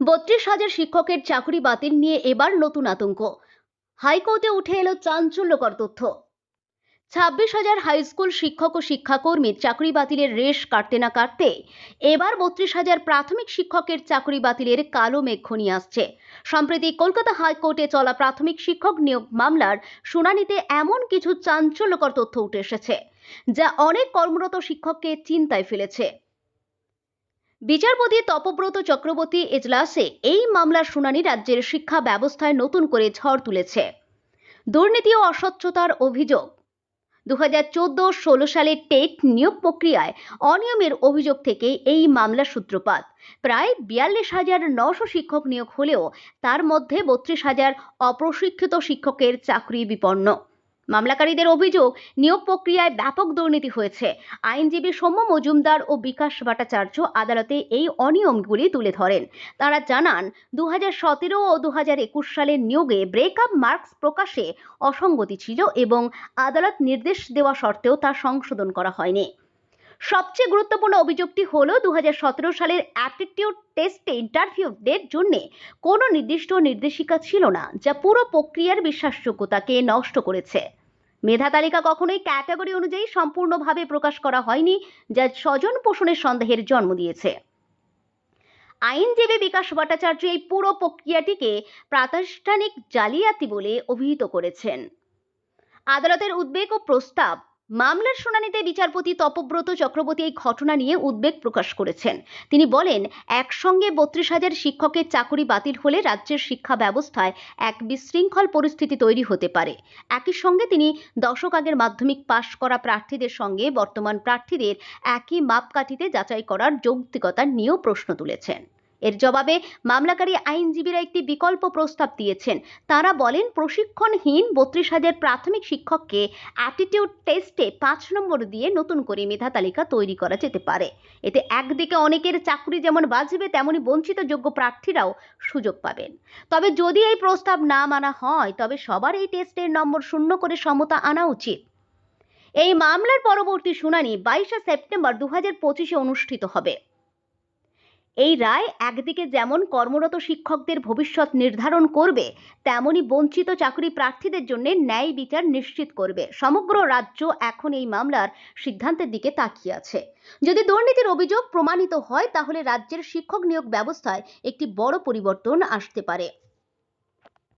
বত্রিশ হাজার শিক্ষকের চাকরি বাতিল নিয়ে এবার নতুন আতঙ্ক। হাইকোর্টে উঠে এলো চাঞ্চল্যকর তথ্য। ছাব্বিশ হাজার হাইস্কুল শিক্ষক ও শিক্ষাকর্মীর চাকরি বাতিলের রেশ কাটতে না কাটতে এবার বত্রিশ হাজার প্রাথমিক শিক্ষকের চাকরি বাতিলের কালো মেঘ আসছে। সম্প্রতি কলকাতা হাইকোর্টে চলা প্রাথমিক শিক্ষক নিয়োগ মামলার শুনানিতে এমন কিছু চাঞ্চল্যকর তথ্য উঠে এসেছে, যা অনেক কর্মরত শিক্ষককে চিন্তায় ফেলেছে। বিচারপতি তপব্রত চক্রবর্তী এজলাসে এই মামলার শুনানি রাজ্যের শিক্ষা ব্যবস্থায় নতুন করে ঝড় তুলেছে। দুর্নীতি ও অস্বচ্ছতার অভিযোগ। দু হাজার চোদ্দ ষোলো সালে টেট নিয়োগ প্রক্রিয়ায় অনিয়মের অভিযোগ থেকে এই মামলার সূত্রপাত। প্রায় বিয়াল্লিশ হাজার নশো শিক্ষক নিয়োগ হলেও তার মধ্যে বত্রিশ হাজার অপ্রশিক্ষিত শিক্ষকের চাকরি বিপন্ন। মামলাকারীদের অভিযোগ, নিয়োগ প্রক্রিয়ায় ব্যাপক দুর্নীতি হয়েছে। আইনজীবী সৌম্য মজুমদার ও বিকাশ ভট্টাচার্য আদালতে এই অনিয়মগুলি তুলে ধরেন। তারা জানান দু সতেরো ও দু সালের নিয়োগে ব্রেকআপ মার্কস প্রকাশে অসঙ্গতি ছিল এবং আদালত নির্দেশ দেওয়া সত্ত্বেও তা সংশোধন করা হয়নি। সবচেয়ে গুরুত্বপূর্ণ অভিযোগটি হলো দু সালের অ্যাপটিটিউড টেস্টে ইন্টারভিউদের জন্য কোনো নির্দিষ্ট নির্দেশিকা ছিল না, যা পুরো প্রক্রিয়ার বিশ্বাসযোগ্যতাকে নষ্ট করেছে। মেধা তালিকা কখনোই ক্যাটাগরি অনুযায়ী সম্পূর্ণভাবে প্রকাশ করা হয়নি, যা স্বজন পোষণের সন্দেহের জন্ম দিয়েছে। আইনজীবী বিকাশ ভট্টাচার্য এই পুরো প্রক্রিয়াটিকে প্রাতিষ্ঠানিক জালিয়াতি বলে অভিহিত করেছেন। আদালতের উদ্বেগ ও প্রস্তাব মামলার শুনানিতে বিচারপতি তপব্রত চক্রবর্তী এই ঘটনা নিয়ে উদ্বেগ প্রকাশ করেছেন। তিনি বলেন, একসঙ্গে বত্রিশ হাজার শিক্ষকের চাকরি বাতিল হলে রাজ্যের শিক্ষা ব্যবস্থায় এক বিশৃঙ্খল পরিস্থিতি তৈরি হতে পারে। একই সঙ্গে তিনি দশক আগের মাধ্যমিক পাশ করা প্রার্থীদের সঙ্গে বর্তমান প্রার্থীদের একই মাপকাঠিতে যাচাই করার যৌক্তিকতা নিয়েও প্রশ্ন তুলেছেন। এর জবাবে মামলাকারী আইনজীবীরা একটি বিকল্প প্রস্তাব দিয়েছেন। তারা বলেন, প্রশিক্ষণহীন বত্রিশ হাজার প্রাথমিক শিক্ষককে অ্যাটিটিউড টেস্টে পাঁচ নম্বর দিয়ে নতুন করে মেধা তালিকা তৈরি করা যেতে পারে। এতে একদিকে অনেকের চাকরি যেমন বাঁচবে তেমনি বঞ্চিত যোগ্য প্রার্থীরাও সুযোগ পাবেন। তবে যদি এই প্রস্তাব না মানা হয়, তবে সবার এই টেস্টের নম্বর শূন্য করে সমতা আনা উচিত। এই মামলার পরবর্তী শুনানি বাইশে সেপ্টেম্বর দু হাজার পঁচিশে অনুষ্ঠিত হবে। এই রায় একদিকে যেমন কর্মরত শিক্ষকদের ভবিষ্যৎ নির্ধারণ করবে, তেমনি বঞ্চিত চাকরি প্রার্থীদের জন্য ন্যায় বিচার নিশ্চিত করবে। সমগ্র রাজ্য এখন এই মামলার সিদ্ধান্তের দিকে তাকিয়ে আছে। যদি দুর্নীতির অভিযোগ প্রমাণিত হয়, তাহলে রাজ্যের শিক্ষক নিয়োগ ব্যবস্থায় একটি বড় পরিবর্তন আসতে পারে।